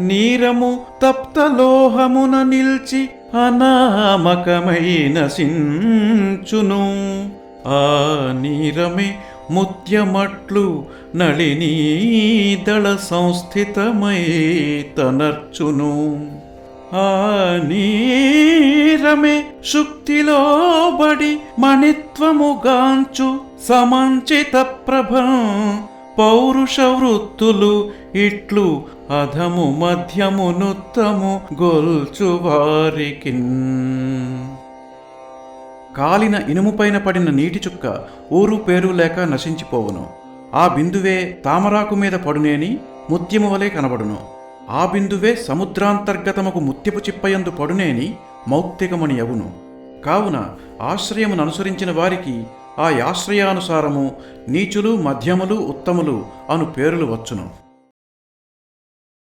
నీరము తప్తలోహమున నిల్చి అనామకమైన సించును. ఆ నీరమే ముత్యమట్లు నళినీదళ సంస్థితమై తనర్చును. ఆ నీరమే శుక్తిలోబడి మణిత్వముగాంచు సమంచిత ప్రభం పౌరుష వృత్తులు ఇట్లు అధము మధ్యమునుత్తము గొల్చువారికి కాలిన ఇనుముపైన పడిన నీటి చుక్క ఊరు పేరు లేక నశించిపోవును. ఆ బిందువే తామరాకు మీద పడునేని ముత్యము వలె కనబడును. ఆ బిందువే సముద్రాంతర్గతముకు ముత్యపు చిప్పయందు పడునేని మౌక్తికమని అవును కావున ఆశ్రయమును అనుసరించిన వారికి ఆ ఆశ్రయానుసారము నీచులు మధ్యములు ఉత్తములు అను పేరులు వచ్చును.